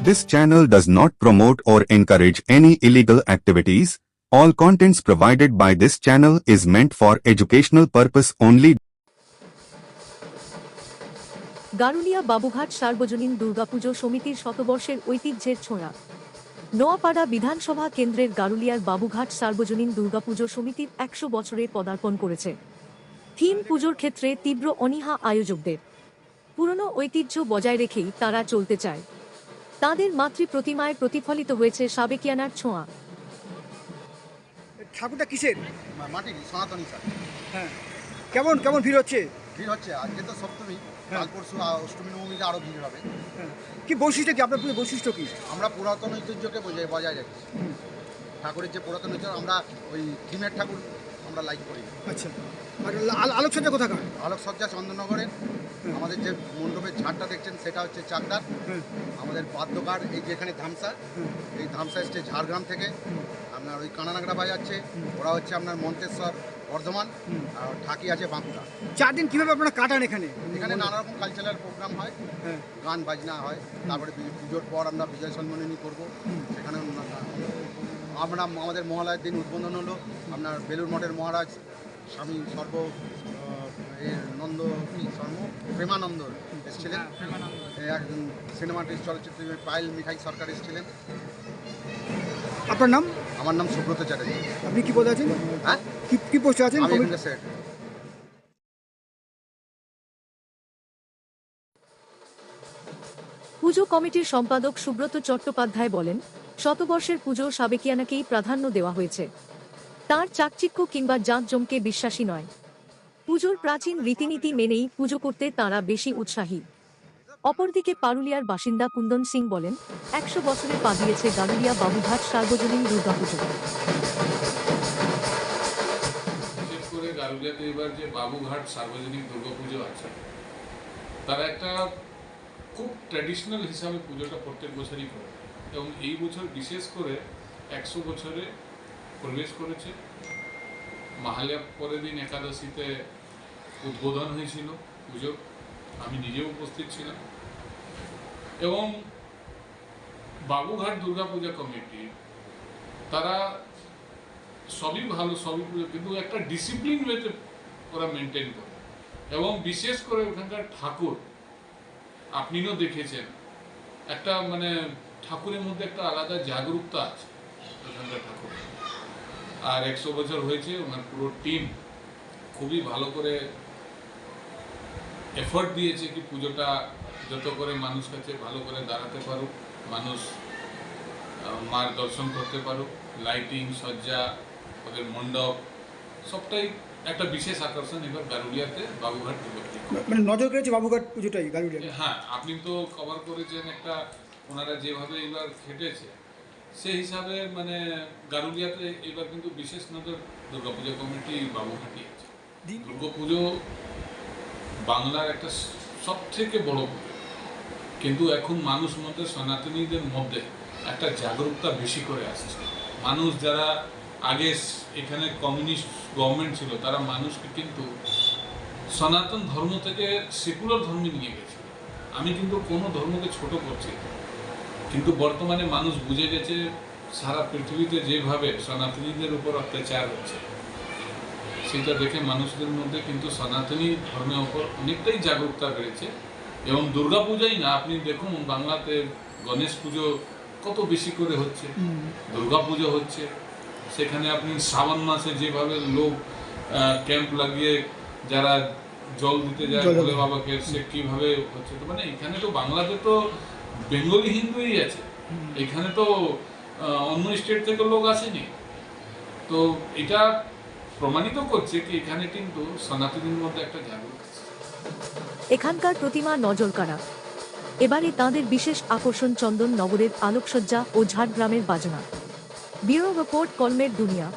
This channel does not promote or encourage any illegal activities. All contents provided by this channel is meant for educational purpose only. Garulia Babughat সার্বজনীন দুর্গাপুজো সমিতির শতবর্ষের ঐতিহ্যের ছোঁয়া নোয়াপাড়া বিধানসভা কেন্দ্রের গারুলিয়ার বাবুঘাট সার্বজনীন দুর্গাপুজো সমিতির একশো বছরে পদার্পণ করেছে থিম পুজোর ক্ষেত্রে তীব্র অনীহা আয়োজকদের পুরনো ঐতিহ্য বজায় রেখেই তারা চলতে চায় তাদের মাতৃ প্রতিমায় প্রতিফলিত হয়েছে সাবেকিয়ানার ছোঁয়া। ঠাকুরটা কিসের? মাটির সনাতনী স্যার হ্যাঁ। কেমন কেমন ভিড় হচ্ছে? ভিড় হচ্ছে। আজকে তো সপ্তমী। হ্যাঁ। কাল পরশু অষ্টমী নবমীতে আরও ভিড় হবে। হ্যাঁ। কি বৈশিষ্ট্য কি? আপনার পুজোর বৈশিষ্ট্য কি? আমরা পুরাতন ঐতিহ্যকে বজায় বজায় রাখছি ঠাকুরের যে পুরাতন ঐতিহ্য আমরা ওই থিমের ঠাকুর আমরা লাইক করি আচ্ছা। আর আলোকসজ্জা কোথাকার? আলোকসজ্জা চন্দননগরের। আমাদের যে মণ্ডপের ঝাড়টা দেখছেন সেটা হচ্ছে চাকদার। আমাদের বাদ্যকার এই যে এখানে ধামসা এই ধামসা এসছে ঝাড়গ্রাম থেকে। আপনার ওই কানানাগড়া বাজাচ্ছে। ওরা হচ্ছে আপনার মন্তেশ্বর বর্ধমান আর ঢাকি আছে বাঁকুড়া। চার দিন কীভাবে আপনারা কাটান এখানে? এখানে নানা রকম কালচারাল প্রোগ্রাম হয়। হ্যাঁ। গান বাজনা হয়। তারপরে পুজোর পর আমরা বিজয় সম্মাননী করব। সেখানে আমরা আমাদের মহালয়ের দিন উদ্বোধন হলো। আপনার বেলুর মঠের মহারাজ স্বামী সর্ব এর নন্দ কি সর্ব? প্রেমানন্দ এসেছিলেন। এই একজন সিনেমা আর্টিস্ট চলচ্চিত্র পায়েল মিঠাই সরকার এসেছিলেন। আপনার নাম? আমার নাম সুব্রত চ্যাটার্জি। আপনি কি পদে আছেন? হ্যাঁ? কি কি পোস্টে আছেন? আমি পুজো কমিটির সম্পাদক সুব্রত চট্টোপাধ্যায় বলেন, শতবর্ষের পুজো সাবেকিয়ানাকেই প্রাধান্য দেওয়া হয়েছে। তার চাকচিক্য কিংবা জাঁকজমকে বিশ্বাসী নয়। পুজোর প্রাচীন রীতিনীতি মেনেই পুজো করতে তারা বেশি উৎসাহী। অপরদিকে পারুলিয়ার বাসিন্দা কুন্দন সিং বলেন, একশো বছরে পা দিয়েছে গারুলিয়া বাবুঘাট সার্বজনীন দুর্গাপুজো। গারুলিয়াতে এবার যে বাবুঘাট সার্বজনীন আছে, তারা একটা খুব ট্র্যাডিশনাল হিসাবে পুজোটা প্রত্যেক বছরই করে। এবং এই বছর বিশেষ করে একশো বছরে প্রবেশ করেছে। মাহালয়া পরের দিন একাদশীতে উদ্বোধন হয়েছিল পুজো। আমি নিজে উপস্থিত ছিলাম। এবং বাবুঘাট দুর্গাপূজা কমিটি, তারা সবই ভালো, সবই পুজো, কিন্তু একটা ডিসিপ্লিন ওয়েতে ওরা মেনটেন করে। এবং বিশেষ করে ওখানকার ঠাকুর আপনিও দেখেছেন। একটা মানে ঠাকুরের মধ্যে একটা আলাদা জাগরুকতা আছে ওখানকার ঠাকুর। আর একশো বছর হয়েছে, ওনার পুরো টিম খুবই ভালো করে এফোর্ট দিয়েছে কি পুজোটা যত করে মানুষ কাছে ভালো করে দাঁড়াতে পারুক, মানুষ মার দর্শন করতে পারুক লাইটিং সজ্জা, ওদের মণ্ডপ, সবটাই একটা বিশেষ আকর্ষণ এবার গারুলিয়াতে বাবুঘাট দুর্গাপুজো মানে নজর কেড়েছে বাবুঘাট পুজোটাই গাড়িটা হ্যাঁ আপনি তো কভার করেছেন একটা ওনারা যেভাবে এবার খেটেছে সেই হিসাবে মানে গারুলিয়াতে এবার কিন্তু বিশেষ নজর দুর্গাপূজা কমিটি বাবুঘাটি আছে। দুর্গাপুজো বাংলার একটা সব থেকে বড় পুজো। কিন্তু এখন মানুষ মধ্যে সনাতনীদের মধ্যে একটা জাগরুকতা বেশি করে আসছে। মানুষ যারা আগে এখানে কমিউনিস্ট গভর্নমেন্ট ছিল তারা মানুষকে কিন্তু সনাতন ধর্ম থেকে সেকুলার ধর্মে নিয়ে গেছে আমি কিন্তু কোনো ধর্মকে ছোট করছি। কিন্তু বর্তমানে মানুষ বুঝে গেছে সারা পৃথিবীতে যেভাবে সনাতনীদের উপর অত্যাচার হচ্ছে সেটা দেখে মানুষদের মধ্যে কিন্তু সনাতনী ধর্মের উপর অনেকটাই জাগরুকতা বেড়েছে। এবং দুর্গাপূজাই না আপনি দেখুন বাংলাতে গণেশ পুজো কত বেশি করে হচ্ছে। দুর্গাপুজো হচ্ছে। সেখানে আপনি শ্রাবণ মাসে যেভাবে লোক ক্যাম্প লাগিয়ে যারা জল দিতে যায় ভোলে বাবাকে সে কীভাবে হচ্ছে? তো মানে এখানে তো বাংলাতে তো বেঙ্গলি হিন্দুই আছে। এখানে তো অন্য স্টেট থেকে লোক আসেনি। তো এটা প্রমাণিত করছে কি এখানে কিন্তু সনাতনীর মধ্যে একটা জাগরুক এখানকার প্রতিমা নজর কাড়া। এবারে তাঁদের বিশেষ আকর্ষণ চন্দন নগরের আলোকসজ্জা ও ঝাড়গ্রামের বাজনা। ब्यूरो रिपोर्ट कॉलमेट दुनिया।